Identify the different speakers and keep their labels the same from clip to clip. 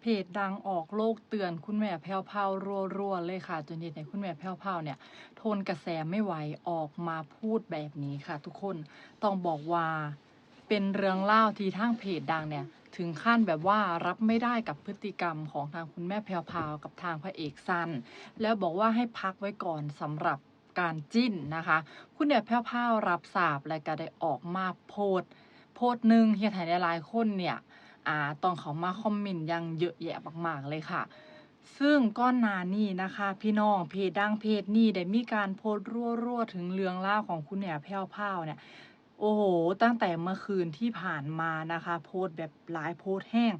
Speaker 1: เพจดังออกโลกเตือนคุณแม่แพ้วพราวรัวๆเลยค่ะจนเหตุให้คุณแม่แพ้วพาวเนี่ย ทนกระแสไม่ไหวออกมาพูดแบบนี้ค่ะ ทุกคนต้องบอกว่าเป็นเรื่องเล่าที่ทางเพจดังเนี่ย ถึงขั้นแบบว่ารับไม่ได้กับพฤติกรรมของทางคุณแม่แพรวพาวกับทางพระเอกซันแล้วบอกว่าให้พักไว้ก่อนสำหรับการจิ้นนะคะ คุณแม่แพรวพราวรับทราบและก็ได้ออกมาโพสโพสหนึ่งเฮียไทยหลายๆคนเนี่ย อ่าตองเขามาคอมเมนต์ยังเยอะแยะมากๆเลยค่ะ ซึ่งก้อนหนานี่นะคะ พี่น้องเพจดังเพจนี่ได้มีการโพสต์รั่วๆถึงเรื่องเล่าของคุณแหน่แพ้วพราเนี่ยโอ้โห ตั้งแต่เมื่อคืนที่ผ่านมานะคะ โพสต์แบบหลายโพสต์แห้ง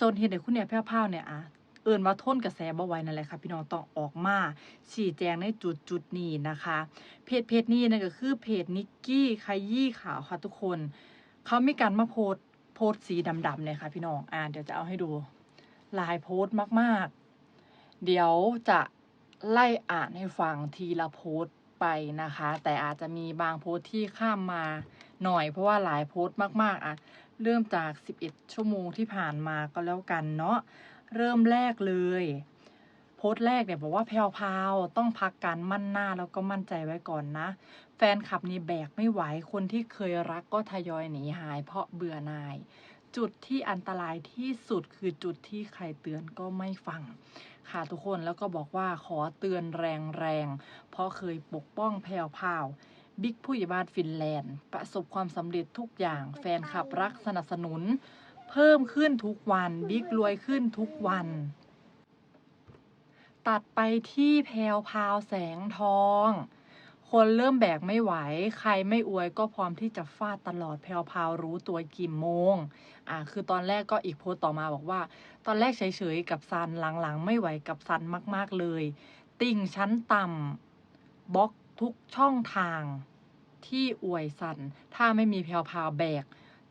Speaker 1: จนเห็นให้คุณแหน่แพ้วพราเนี่ยอะเอินว่าทนกระแสบ่ไหวนั่นแหละค่ะ พี่น้องต้องออกมาชี้แจงในจุดจุดๆนี้นะคะ เพจเพจนี้นั่นก็คือเพจนิกกี้ขยี้ข่าวค่ะทุกคน เขามีการมาโพสต์ พสต์สีดำๆเลยค่ะพี่น้อง อ่าเดี๋ยวจะเอาให้ดูลายโพสต์มากๆ เดี๋ยวจะไล่อ่านให้ฟังทีละโพสต์ไปนะคะ แต่อาจจะมีบางโพสต์ที่ข้ามมาหน่อย เพราะว่าหลายโพสต์มากๆอะเริ่มจาก 11 ชั่วโมงที่ผ่านมาก็แล้วกันเนาะเริ่มแรกเลย โพสต์แรกเนี่ยบอกว่าแพลวพาวต้องพักการมั่นหน้าแล้วก็มั่นใจไว้ก่อนนะ แฟนคลับนี่แบกไม่ไหวคนที่เคยรักก็ทยอยหนีหาย เพราะเบื่อหน่าย จุดที่อันตรายที่สุดคือจุดที่ใครเตือนก็ไม่ฟัง ค่ะทุกคนแล้วก็บอกว่าขอเตือนแรงๆเพราะเคยปกป้องแพลวพาวบิ๊กผู้ใหญ่บ้านฟินแลนด์ ประสบความสำเร็จทุกอย่างแฟนคลับรักสนับสนุน เพิ่มขึ้นทุกวันบิ๊กรวยขึ้นทุกวัน ตัดไปที่แพลวพาวแสงทอง คนเริ่มแบกไม่ไหว ใครไม่อวยก็พร้อมที่จะฟาดตลอดแพลวพาวรู้ตัวกี่โมง อ่าคือตอนแรกก็อีกโพสต์ต่อมาบอกว่า ตอนแรกเฉยๆกับซันหลังๆ ไม่ไหวกับซันมาก ๆเลย ติ่งชั้นต่ำบล็อกทุกช่องทางที่อวยซัน ถ้าไม่มีแพลวพาวแบก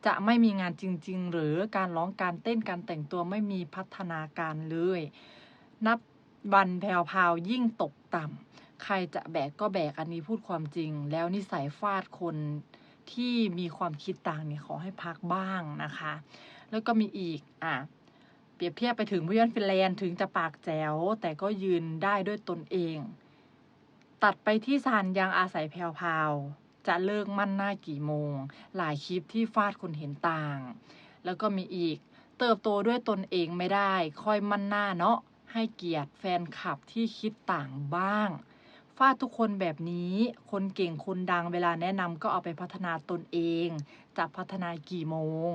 Speaker 1: จะไม่มีงานจริง ๆ หรือการร้องการเต้นการแต่งตัวไม่มีพัฒนาการเลย นับ วันแพลวพาวยิ่งตกต่ำใครจะแบกก็แบกอันนี้พูดความจริง แล้วนิสัยฟาดคนที่มีความคิดต่างเนี่ยขอให้พักบ้างนะคะ แล้วก็มีอีกอะเปรียบเทียบไปถึงผู้ยอนฟินแลนด์ถึงจะปากแจ๋วแต่ก็ยืนได้ด้วยตนเอง ตัดไปที่ซานยังอาศัยแพลวพาวจะเลิกมั่นหน้ากี่โมง หลายคลิปที่ฟาดคนเห็นต่าง แล้วก็มีอีกเติบโตด้วยตนเองไม่ได้ ค่อยมั่นหน้าเนาะ ให้เกียรติแฟนคลับที่คิดต่างบ้างฟาดทุกคนแบบนี้คนเก่งคนดังเวลาแนะนำก็เอาไปพัฒนาตนเอง จะพัฒนากี่โมง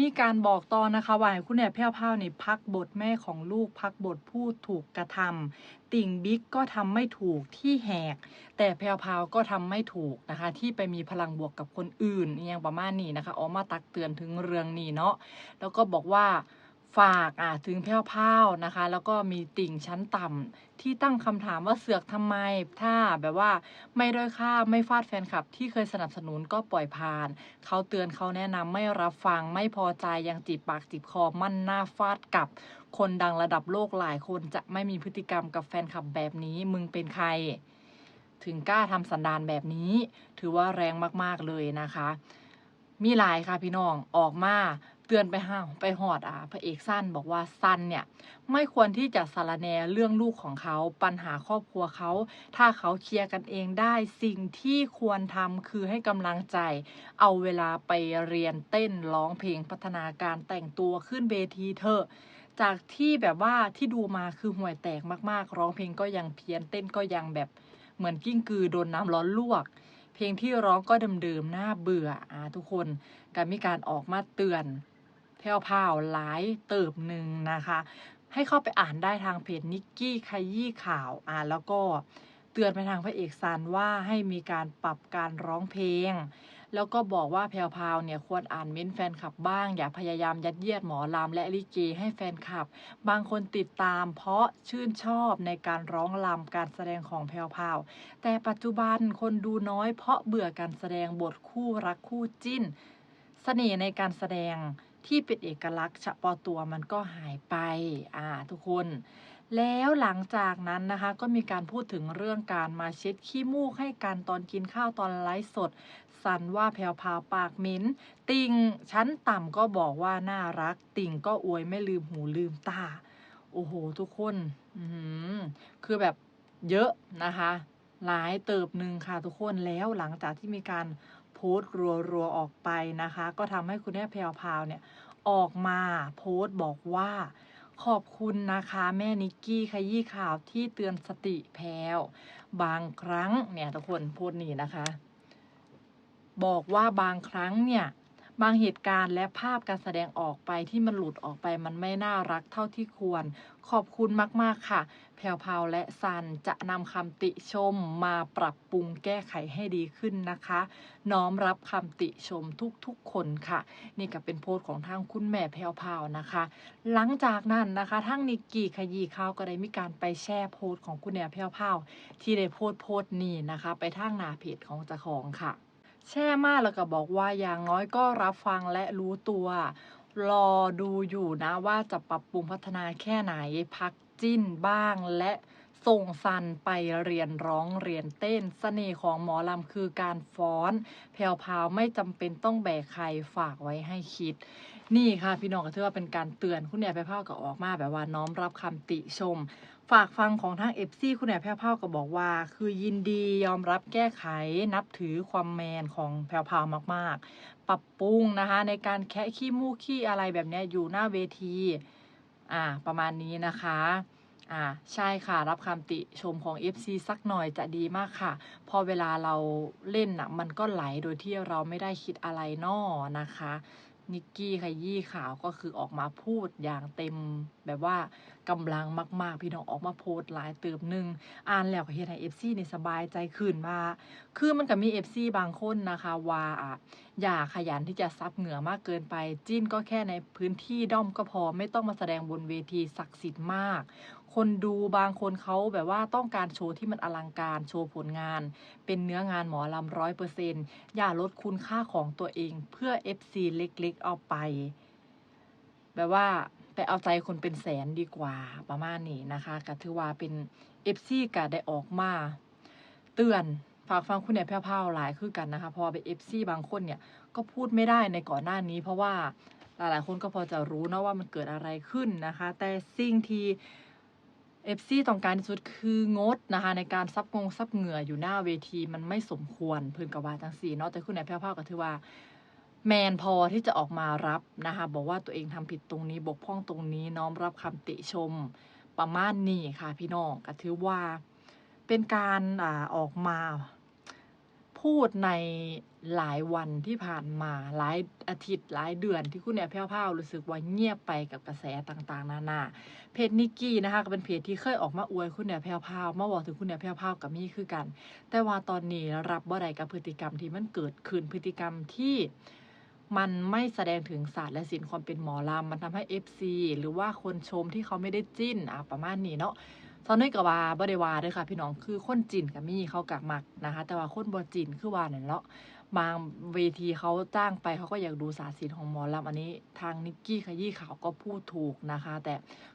Speaker 1: มีการบอกตอนนะคะว่าคุณแม่แพ้วพราวนี่พักบทแม่ของลูกพักบทผู้ถูกกระทำติ่งบิ๊กก็ทำไม่ถูกที่แหก แต่แพรวพาวก็ทำไม่ถูกนะคะ ที่ไปมีพลังบวกกับคนอื่นอย่างประมาณนี้นะคะออกมาตักเตือนถึงเรื่องนี้เนาะแล้วก็บอกว่า ฝากอะถึงแพรวพาวนะคะ แล้วก็มีติ่งชั้นต่ำที่ตั้งคำถามว่าเสือกทำไม ถ้าแบบว่าไม่ด้อยค่าไม่ฟาดแฟนคลับ ที่เคยสนับสนุนก็ปล่อยผ่าน เขาเตือนเขาแนะนำไม่รับฟังไม่พอใจยังจีบปากจีบคอมั่นหน้าฟาดกลับ คนดังระดับโลกหลายคนจะไม่มีพฤติกรรมกับแฟนคลับแบบนี้มึงเป็นใคร ถึงกล้าทำสันดานแบบนี้ ถือว่าแรงมากๆเลยนะคะ มีหลายค่ะพี่น้องออกมา เตือนไปห้างไปหอดอ่าพระเอกสั้นบอกว่าสั้นเนี่ย ไม่ควรที่จะสารแนเรื่องลูกของเขาปัญหาครอบครัวเขา ถ้าเขาเคลียร์กันเองได้สิ่งที่ควรทำคือให้กำลังใจ เอาเวลาไปเรียนเต้นร้องเพลงพัฒนาการแต่งตัวขึ้นเวทีเถอะจากที่แบบว่าที่ดูมาคือห่วยแตกมากๆ ร้องเพลงก็ยังเพี้ยนเต้นก็ยังแบบเหมือนกิ้งกือโดนน้ำร้อนลวก เพลงที่ร้องก็เดิมๆน่าเบื่ออ่าทุกคนก็มีการออกมาเตือน พรวๆหลายเติบหนึ่งนะคะ ให้เข้าไปอ่านได้ทางเพจนิกกี้ขยี้ข่าวอ่านแล้วก็เตือนไปทางพระเอกซันว่าให้มีการปรับการร้องเพลง แล้วก็บอกว่าแพรวๆเนี่ยควรอ่านเม้นแฟนคลับบ้าง อย่าพยายามยัดเยียดหมอลำและลิเกให้แฟนคลับ บางคนติดตามเพราะชื่นชอบในการร้องลำการแสดงของแพรวๆแต่ปัจจุบันคนดูน้อยเพราะเบื่อการแสดงบทคู่รักคู่จิ้นเสน่ห์ในการแสดง ที่เป็นเอกลักษณ์เฉพาะตัวมันก็หายไปอ่าทุกคน แล้วหลังจากนั้นนะคะก็มีการพูดถึงเรื่องการมาเช็ดขี้มูกให้กันตอนกินข้าวตอนไลฟ์สด สันว่าแพรวพาวปากเหม็นติ่งชั้นต่ำก็บอกว่าน่ารัก ติ่งก็อวยไม่ลืมหูลืมตา โอ้โห ทุกคนอือหือคือแบบเยอะนะคะ หลายเติบหนึ่งค่ะทุกคนแล้วหลังจากที่มีการ พสต์รัวๆออกไปนะคะ ก็ทำให้คุณแม่แพรวพาวเนี่ยออกมาโพสต์บอกว่า ขอบคุณนะคะ แม่นิกกี้ขยี้ข่าวที่เตือนสติแพรวบางครั้งเนี่ยทุกคนโพสต์นี้นะคะ บอกว่าบางครั้งเนี่ย บางเหตุการณ์และภาพการแสดงออกไปที่มันหลุดออกไปมันไม่น่ารักเท่าที่ควร ขอบคุณมาก ๆ ค่ะ แพรวพาวและซันจะนำคำติชมมาปรับปรุงแก้ไขให้ดีขึ้นนะคะ น้อมรับคำติชมทุก ๆ คนค่ะ นี่ก็เป็นโพสต์ของทางคุณแม่แพรวพาวนะคะ หลังจากนั้นนะคะทั้งนิกกี้ขยี้ข่าก็ได้มีการไปแชร์โพสต์ของคุณแม่แพรวพาวที่ได้โพสต์โพสต์นี้นะคะ ไปทางหน้าเพจของเจ้าของค่ะ แช่มากแล้วก็บอกว่าอย่างน้อยก็รับฟังและรู้ตัว รอดูอยู่นะว่าจะปรับปรุงพัฒนาแค่ไหนพักจิ้นบ้างและส่งซันไปเรียนร้องเรียนเต้นเสน่ห์ของหมอลำคือการฟ้อนแพรวพาวไม่จำเป็นต้องแบกใครฝากไว้ให้คิด นี่ค่ะพี่น้องก็ถือว่าเป็นการเตือนคุณแม่แพรวพราวก็ออกมาแบบว่าน้อมรับคำติชม ฝากฟังของทางเอฟซีคุณแม่แพรวพราวก็บอกว่า คือยินดียอมรับแก้ไขนับถือความแมนของแพรวพราวมากๆ ปรับปรุงนะคะ ในการแคะขี้มูกขี้อะไรแบบนี้อยู่หน้าเวที อ่า ประมาณนี้นะคะอ่าใช่ค่ะรับคำติชมของ FC สักหน่อยจะดีมากค่ะ พอเวลาเราเล่นน่ะมันก็ไหลโดยที่เราไม่ได้คิดอะไรนอนะคะ นิกกี้ขยี้ข่าวก็คือออกมาพูดอย่างเต็ม แบบว่ากำลังมาก ๆ พี่น้องออกมาโพสต์หลายเติมหนึ่งอ่านแล้วก็เฮ็ดให้ FC นี่สบายใจขึ้นว่าคือมันก็มี FC บางคนนะคะว่าอะอย่าขยันที่จะซับเหงื่อมากเกินไป จิ้นก็แค่ในพื้นที่ด้อมก็พอไม่ต้องมาแสดงบนเวทีศักดิ์สิทธิ์มาก คนดูบางคนเขาแบบว่าต้องการโชว์ที่มันอลังการโชว์ผลงาน เป็นเนื้องานหมอลำร้อยเปอร์เซ็นอย่าลดคุณค่าของตัวเอง เพื่อ FC เล็กๆ เอาไป แบบว่าไปเอาใจคนเป็นแสนดีกว่าประมาณนี้นะคะก็ถือว่าเป็น FC ก็ได้ออกมา เตือนฝากฟังคุณแหนแพรวๆหลายคือกันนะคะพอเป็น FC บางคนเนี่ยก็พูดไม่ได้ในก่อนหน้านี้ เพราะว่าหลายๆคนก็พอจะรู้นะว่ามันเกิดอะไรขึ้นนะคะ แต่สิ่งที่ เอฟซีต้องการที่สุดคืองดนะคะในการซับงงซับเหงื่ออยู่หน้าเวทีมันไม่สมควรเพื้นกับว่าจังสีเนาะแต่คุณแหนแพ้วๆก็ถือว่า แมนพอที่จะออกมารับนะคะบอกว่าตัวเองทำผิดตรงนี้บกพร่องตรงนี้น้อมรับคำติชมประมาณนี้ค่ะพี่น้องก็ถือว่าเป็นการอาออกมา พูดในหลายวันที่ผ่านมาหลายอาทิตย์หลายเดือนที่คุณแอบแพ้วๆรู้สึกว่าเงียบไปกับกระแสต่างๆ นานาเพจนิกกี้นะคะก็เป็นเพจที่เคยออกมาอวยคุณแอบแพ้วๆมาบอกถึงคุณแอบแพ้วๆกับมี่คือกัน แต่ว่าตอนนี้รับบ่ได้กับพฤติกรรมที่มันเกิดขึ้นพฤติกรรมที่มันไม่แสดงถึงศาสตร์และศิลป์ความเป็นหมอลำมันทำให้ FC หรือว่าคนชมที่เขาไม่ได้จิ้นอะประมาณนี้เนาะ ตอนนี้ก็ว่าบ่ได้ว่าด้อค่ะ พี่น้องคือคนจีนก็มีเขากักมักนะคะ แต่ว่าคนบ่จีนคือว่านั่นเนาะบางเวทีเขาจ้างไปเขาก็อยากดูสาสินของหมอลำอันนี้ ทางนิกกี้ขยี้ข่าวก็พูดถูกนะคะ แต่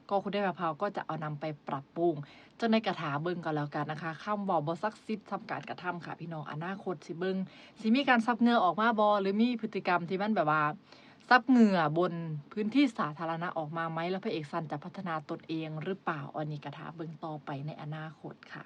Speaker 1: ก็คุณได้มะพาวก็จะเอานำไปปรับปรุงเจ้าในกระถาเบิ่งก็แล้วกันนะคะคำบอกบ่ซักซิดทำการกระทำค่ะ พี่น้องอนาคตสิเบิ่งสิมีการซับเงือออกมาบ่หรือมีพฤติกรรมที่มันแบบว่า ซับเหงื่อบนพื้นที่สาธารณะออกมาไหม แล้วพระเอกซันจะพัฒนาตนเองหรือเปล่าอันนี้กระถาเบิ่งต่อไปในอนาคตค่ะ